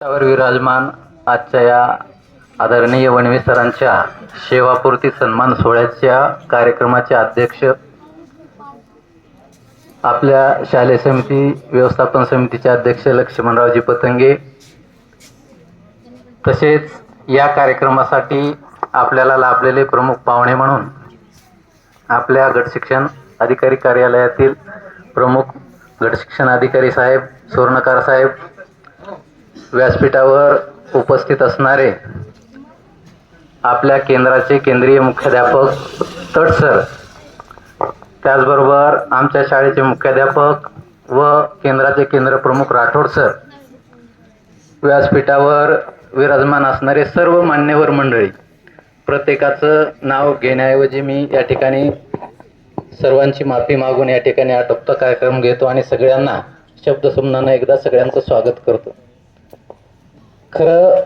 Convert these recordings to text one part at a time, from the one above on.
त्यावर विराजमान आजच्या या आदरणीय वणवी सरांच्या सेवापूर्ती सन्मान सोहळ्याच्या कार्यक्रमाचे अध्यक्ष आपल्या शालेय समिती व्यवस्थापन समितीचे अध्यक्ष लक्ष्मणरावजी पतंगे तसेच या कार्यक्रमासाठी आपल्याला लाभलेले प्रमुख पाहुणे म्हणून आपल्या गटशिक्षण अधिकारी कार्यालयातील प्रमुख गटशिक्षण अधिकारी साहेब सुवर्णकार साहेब व्यासपीठावर उपस्थित असणारे आपल्या केंद्राचे केंद्रीय मुख्याध्यापक तट सर त्याचबरोबर आमच्या शाळेचे मुख्याध्यापक व केंद्राचे केंद्रप्रमुख राठोड सर व्यासपीठावर विराजमान असणारे सर्व मान्यवर मंडळी प्रत्येकाचं नाव घेण्याऐवजी मी या ठिकाणी सर्वांची माफी मागून या ठिकाणी आटोपता कार्यक्रम घेतो आणि सगळ्यांना शब्दसमनानं एकदा सगळ्यांचं स्वागत करतो. खरं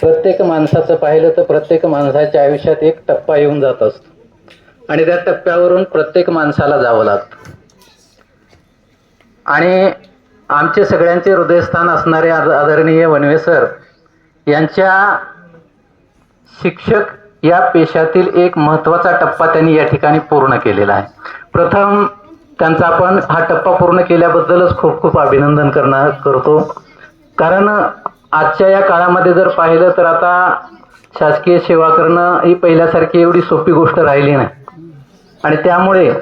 प्रत्येक माणसाचं पाहिलं तर प्रत्येक माणसाच्या आयुष्यात एक टप्पा येऊन जात असतो. आणि त्या टप्प्यावरून प्रत्येक माणसाला जावं लागतं. आणि आमचे सगळ्यांचे हृदयस्थान असणारे आद- आदरणीय वनवे सर यांच्या शिक्षक या पेशातील एक महत्त्वाचा टप्पा त्यांनी या ठिकाणी पूर्ण केलेला आहे. प्रथम त्यांचा आपण हा टप्पा पूर्ण केल्याबद्दलच खूप खूप अभिनंदन करणार करतो. कारण आजच्या या काळामध्ये जर पाहिलं तर आता शासकीय सेवा करणं ही पहिल्यासारखी एवढी सोपी गोष्ट राहिली नाही. आणि त्यामुळे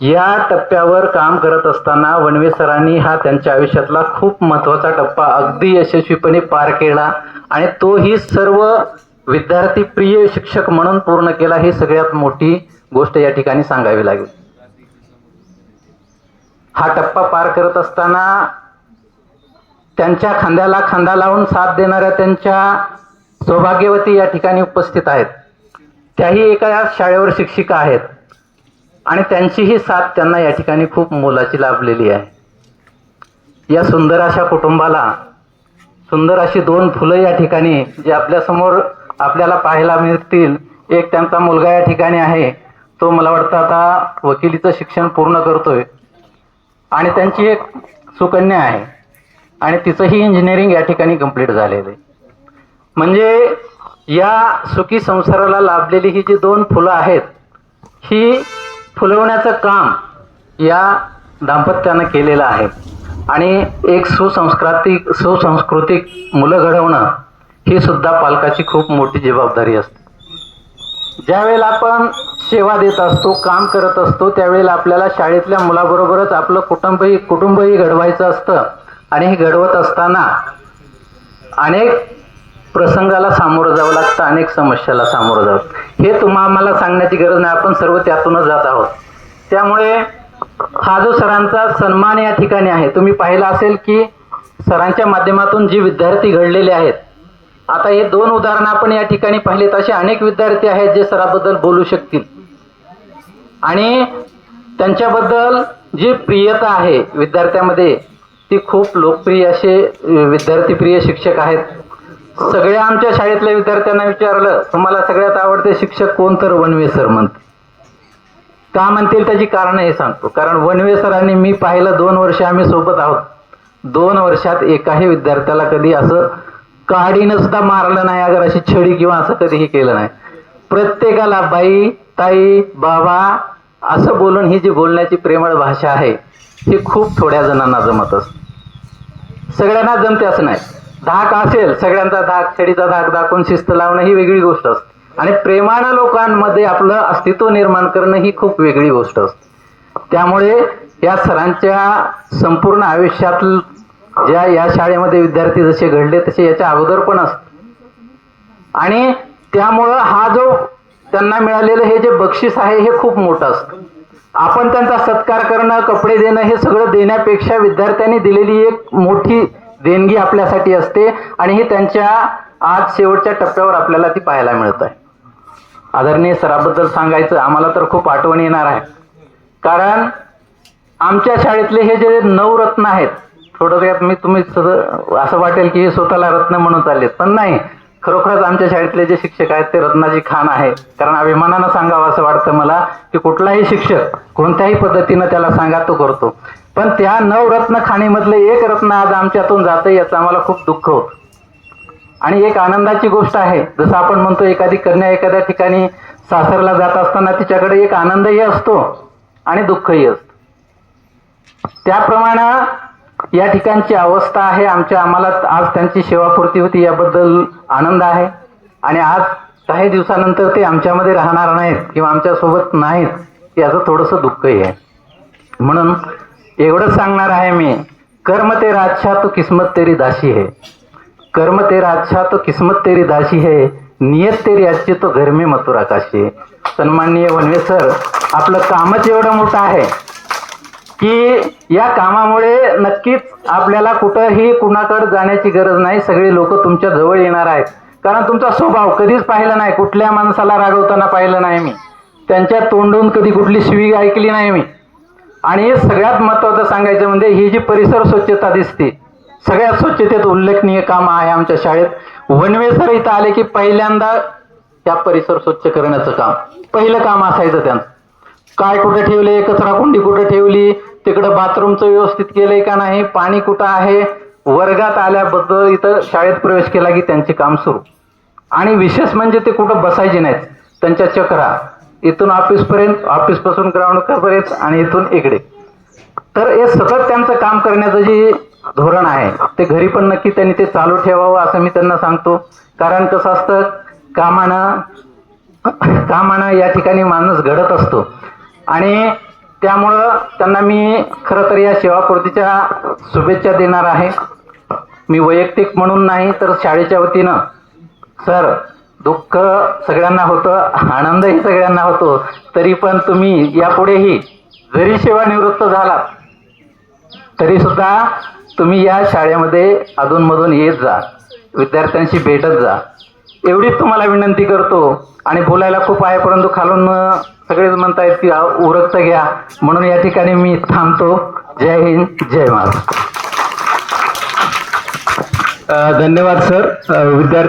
या टप्प्यावर काम करत असताना वनवे सरांनी हा त्यांच्या आयुष्यातला खूप महत्त्वाचा टप्पा अगदी यशस्वीपणे पार केला आणि तोही सर्व विद्यार्थी प्रिय शिक्षक म्हणून पूर्ण केला ही सगळ्यात मोठी गोष्ट या ठिकाणी सांगावी लागेल. हा टप्पा पार करत असताना त्यांच्या खांद्याला खांदा लावून साथ देणाऱ्या त्यांच्या सौभाग्यवती या ठिकाणी उपस्थित आहेत. त्याही एका शाळेवर शिक्षिका आहेत. आणि त्यांचीही साथ त्यांना या ठिकाणी खूप मोलाची लाभलेली आहे. या सुंदर अशा कुटुंबाला सुंदर अशी दोन फुलं या ठिकाणी जे आपल्यासमोर आपल्याला पाहायला मिळतील. एक त्यांचा मुलगा या ठिकाणी आहे. तो मला वाटतं आता वकिलीचं शिक्षण पूर्ण करतोय. आणि त्यांची एक सुकन्या आहे. आणि तिचंही इंजिनिअरिंग या ठिकाणी कंप्लीट झालेलं आहे. म्हणजे या सुखी संसाराला लाभलेली ही जी दोन फुलं आहेत ही फुलवण्याचं काम या दाम्पत्यानं केलेलं आहे. आणि एक सुसंस्कृतिक सुसंस्कृतिक मुलं घडवणं ही सुद्धा पालकाची खूप मोठी जबाबदारी असते. ज्यावेळेला आपण सेवा देत असतो काम करत असतो त्यावेळेला आपल्याला शाळेतल्या मुलाबरोबरच आपलं कुटुंबही कुटुंबही घडवायचं असतं. आणि हे घडवत असताना अनेक प्रसंगाला सामोरं जावं लागतं अनेक समस्याला सामोरं जावं हे तुम्हा आम्हाला सांगण्याची गरज नाही. आपण सर्व त्यातूनच जात आहोत. त्यामुळे हा जो सरांचा सन्मान या ठिकाणी आहे तुम्ही पाहिलं असेल की सरांच्या माध्यमातून जी विद्यार्थी घडलेले आहेत आता हे दोन उदाहरणं आपण या ठिकाणी पाहिलेत. असे अनेक विद्यार्थी आहेत जे सराबद्दल बोलू शकतील. आणि त्यांच्याबद्दल जी प्रियता आहे विद्यार्थ्यामध्ये ती खूप लोकप्रिय असे विद्यार्थीप्रिय शिक्षक आहेत. सगळ्या आमच्या शाळेतल्या विद्यार्थ्यांना विचारलं तुम्हाला सगळ्यात आवडते शिक्षक कोण? तर वनवे सर म्हणते. का म्हणतील त्याची कारणं हे सांगतो. कारण वनवे सरांनी मी पाहिलं दोन वर्ष आम्ही सोबत आहोत. दोन वर्षात एकाही विद्यार्थ्याला कधी असं काडीनं सुद्धा मारलं नाही अगर अशी छडी किंवा असं कधीही केलं नाही. प्रत्येकाला बाई ताई बाबा असं बोलून ही जी बोलण्याची प्रेमळ भाषा आहे ही खूप थोड्या जणांना जमत असते. सगळ्यांना जमते असं नाही. धाक असेल सगळ्यांचा धाक छडीचा धाक दाखवून शिस्त लावणं ही वेगळी गोष्ट असते. आणि प्रेमानं लोकांमध्ये आपलं अस्तित्व निर्माण करणं ही खूप वेगळी गोष्ट असते. त्यामुळे या सरांच्या संपूर्ण आयुष्यात ज्या या शाळेमध्ये विद्यार्थी जसे घडले तसे याच्या अगोदर पण असत. आणि त्यामुळं हा जो त्यांना मिळालेलं हे जे बक्षीस आहे हे खूप मोठं असतं. आपण त्यांचा सत्कार करणं कपडे देणं हे सगळं देण्यापेक्षा विद्यार्थ्यांनी दिलेली एक मोठी देणगी आपल्यासाठी असते आणि हे त्यांच्या आज शेवटच्या टप्प्यावर आपल्याला ती पाहायला मिळत आहे. आदरणीय सराबद्दल सांगायचं आम्हाला तर खूप आठवण येणार आहे. कारण आमच्या शाळेतले हे जे नवरत्न आहेत थोडक्यात मी तुम्ही सद- असं वाटेल की हे स्वतःला रत्न म्हणून चाललेत पण नाही. खरोखरच आमच्या शाळेतले जे शिक्षक आहेत ते रत्नाची खान आहे कारण अभिमानानं सांगावं असं वाटतं मला की कुठलाही शिक्षक कोणत्याही पद्धतीनं त्याला सांगा तो करतो. पण त्या नवरत्न खाणीमधले एक रत्न आज आमच्यातून जातं याचं आम्हाला खूप दुःख होतं. आणि एक आनंदाची गोष्ट आहे. जसं आपण म्हणतो एखादी कन्या एखाद्या ठिकाणी सासरला जात असताना तिच्याकडे एक आनंदही असतो आणि दुःखही असतं. त्याप्रमाणे या ठिकाणची अवस्था आहे. आमच्या आम्हाला आज त्यांची सेवापूर्ती होती याबद्दल आनंद आहे. आणि आज काही दिवसानंतर ते आमच्यामध्ये राहणार नाहीत किंवा आमच्यासोबत नाहीत याचं थोडंसं दुःखही आहे. म्हणून एवढंच सांगणार आहे मी कर्म ते अच्छा तो किस्मत तेरी दाशी है. कर्म ते अच्छा तो किस्मत तेरी दाशी है. नियत तेरी आजची तो घर मथुराकाशी मथुरा सन्माननीय वनवे सर आपलं कामच एवढं मोठं आहे. की या कामामुळे नक्कीच आपल्याला कुठंही कुणाकडे जाण्याची गरज नाही. सगळे लोक तुमच्या जवळ येणार आहेत. कारण तुमचा स्वभाव कधीच पाहिला नाही. कुठल्या माणसाला रागवताना पाहिलं नाही मी. त्यांच्या तोंडून कधी कुठली शिवी ऐकली नाही मी. आणि सगळ्यात महत्त्वाचं सांगायचं म्हणजे ही जी परिसर स्वच्छता दिसते सगळ्यात स्वच्छतेत उल्लेखनीय काम आहे आमच्या शाळेत. वनवे सर इथं आले की पहिल्यांदा त्या परिसर स्वच्छ करण्याचं काम. पहिलं काम असायचं त्यांचं. काय कुठे ठेवले? कचरा कुंडी कुठे तिकडं बाथरूमचं व्यवस्थित केलंय का नाही? पाणी कुठं आहे? वर्गात आल्याबद्दल इथं शाळेत प्रवेश केला की त्यांचे काम सुरू. आणि विशेष म्हणजे ते कुठं बसायचे नाहीत. त्यांच्या चक्रा. इथून ऑफिसपर्यंत ऑफिसपासून ग्राउंडपर्यंत आणि इथून इकडे. तर हे सतत त्यांचं काम करण्याचं जे धोरण आहे ते घरी पण नक्की त्यांनी ते चालू ठेवावं असं मी त्यांना सांगतो. कारण कसं असतं कामानं कामानं या ठिकाणी माणूस घडत असतो. आणि त्यामुळं त्यांना मी खरं तर या सेवापूर्तीच्या शुभेच्छा देणार आहे. मी वैयक्तिक म्हणून नाही तर शाळेच्या वतीनं. सर दुःख सगळ्यांना होतं आनंदही सगळ्यांना होतो तरी पण तुम्ही यापुढेही जरी सेवानिवृत्त झालात तरी सुद्धा तुम्ही या शाळेमध्ये अधूनमधून येत जा. विद्यार्थ्यांशी भेटत जा. एवढीच तुम्हाला विनंती करतो. आणि बोलायला खूप आहे परंतु खालून सगळेच म्हणतायत की उरक्त घ्या. म्हणून या ठिकाणी मी थांबतो. जय हिंद जय महाराष्ट्र. धन्यवाद सर. विद्यार्थी